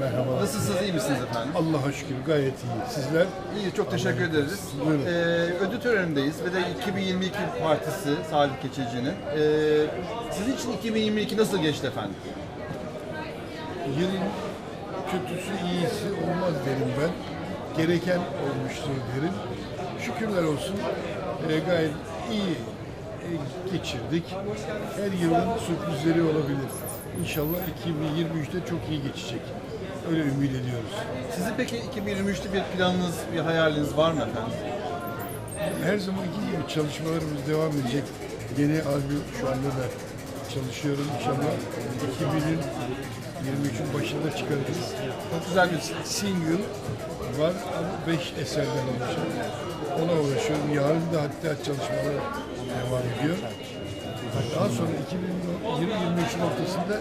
Merhaba. Nasılsınız, iyi misiniz efendim? Allah'a şükür gayet iyi. Sizler? İyi, çok teşekkür ederiz. Buyurun. Ee, ödül törenindeyiz ve de 2022 partisi Salih Keçeci'nin. Ee, sizin için 2022 nasıl geçti efendim? Yılın kötüsü iyisi olmaz derim ben. Gereken olmuştur derim. Şükürler olsun e, gayet iyi e, geçirdik. Her yılın sürprizleri olabilir. İnşallah 2023'te çok iyi geçecek. Öyle ümit ediyoruz. Sizin peki 2023'te bir planınız, bir hayaliniz var mı efendim? Her zamanki gibi çalışmalarımız devam edecek. Yeni albüm şu anda da çalışıyorum. İnşallah 2023'ün başında çıkarırız. Çok güzel bir Single var ama 5 eserden oluşan. Ona uğraşıyorum. Yarın da hatta çalışmalar devam ediyor. Daha sonra 2023'ün ortasında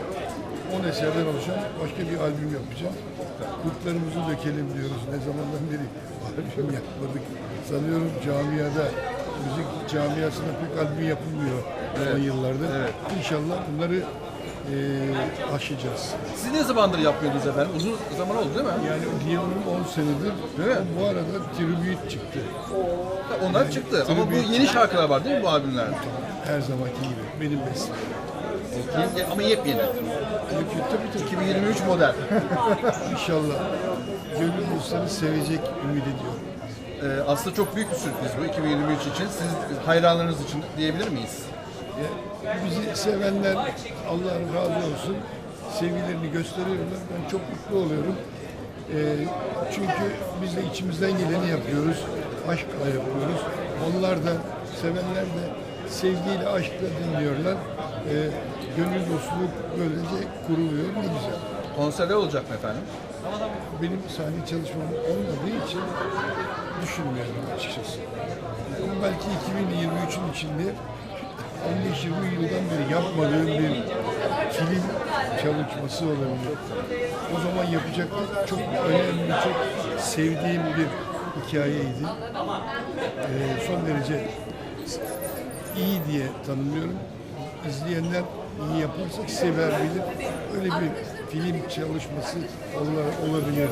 10 eserden oluşan başka bir albüm yapacağım. Kurtlarımızı dökelim diyoruz. Ne zamandan beri albüm yapmadık. Sanıyorum camiada, müzik camiasında pek albüm yapılmıyor son yıllarda. evet. İnşallah bunları eee aşacağız. Siz ne zamandır yapıyordunuz efendim? Uzun zaman oldu değil mi? Yani yılın 10 senedir Değil mi? bu arada tribüt çıktı. Ha, Onlar çıktı ama bu yeni şarkılar var değil mi bu albümlerde? Her zamanki gibi. Benim mesleğim. Ye- Ama yepyeni. Tabii tabii. tabii. 2023 model. İnşallah gönül dostları sevecek ümit ediyorum. Ee, aslında çok büyük bir sürpriz bu 2023 için. Siz hayranlarınız için diyebilir miyiz? Bizi sevenler Allah razı olsun sevgilerini gösteriyorlar. Ben çok mutlu oluyorum. Ee, çünkü biz de içimizden geleni yapıyoruz. Aşkla yapıyoruz. Onlar da sevenler de sevgiyle, aşkla dinliyorlar. Ee, gönül dostluk böylece kuruluyor. Ne güzel. Konserler olacak mı efendim? Benim sahne çalışmam olmadığı için düşünmüyorum açıkçası. Ama belki 2023'ün içinde 15-20 yıldan beri yapmadığım bir film çalışması olabilir. O zaman yapacaktık. Çok önemli, çok sevdiğim bir hikayeydi. Ee, son derece iyi diye tanımlıyorum. İzleyenler iyi yaparsak sever bilir. Öyle bir film çalışması ola- olabilirdi.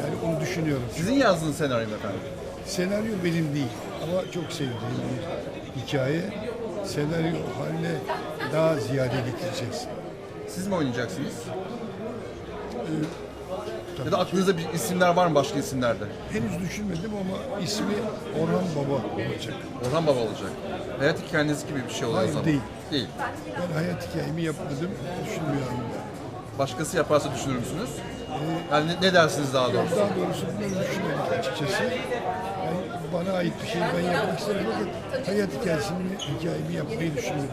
Yani onu düşünüyorum. Sizin yazdığınız senaryo mu efendim? Senaryo benim değil ama çok sevdiğim bir hikaye. Senaryo haline daha ziyade getireceğiz. Siz mi oynayacaksınız? Tabii Ya da aklınızda bir isimler var mı başka isimlerde? Henüz düşünmedim ama ismi Orhan Baba olacak. Orhan Baba olacak. Hayat hikayeniz gibi bir şey oluyor o Hayır, zaman. değil. Değil. Ben hayat hikayemi yapmadım, düşünmüyorum. Başkası yaparsa düşünür müsünüz? Yani ne, dersiniz daha doğrusu? Daha doğrusu bunları düşünmedik açıkçası. Yani bana ait bir şey ben yapmak isterim fakat hayat hikayesini, hikayemi yapmayı düşünmedim.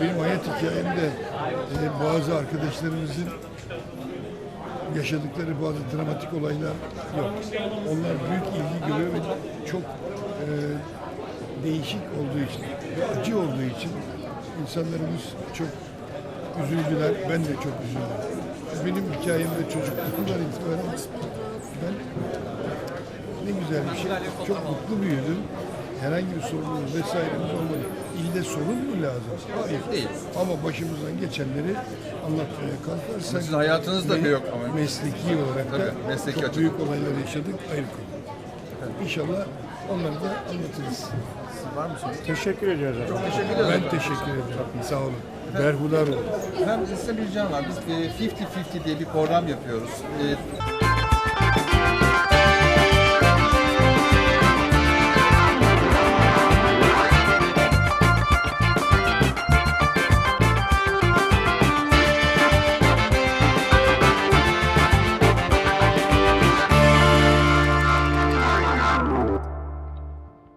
Benim hayat hikayemde e, bazı arkadaşlarımızın yaşadıkları bazı dramatik olaylar yok. Onlar büyük ilgi görüyor ve çok e, değişik olduğu için, ve acı olduğu için insanlarımız çok üzüldüler. Ben de çok üzüldüm. Benim hikayemde çocukluğumdan itibaren ben ne güzel bir şey. Çok mutlu büyüdüm. Herhangi bir sorunumuz vesairemiz olmadı. İlde sorun mu lazım? Hayır. Değil. Ama başımızdan geçenleri anlatmaya kalkarsak... Sizin hayatınızda bir yok ama. Mesleki olarak da Tabii, mesleki çok açıdan. büyük olaylar yaşadık. Ayrı konu. İnşallah onları da anlatırız. Var mı sorun? Teşekkür ediyoruz. efendim. Teşekkür ederim. Ben teşekkür ederim. Sağ olun. Berhudar olun. Ben size bir ricam var. Biz e, 50-50 diye bir program yapıyoruz. E,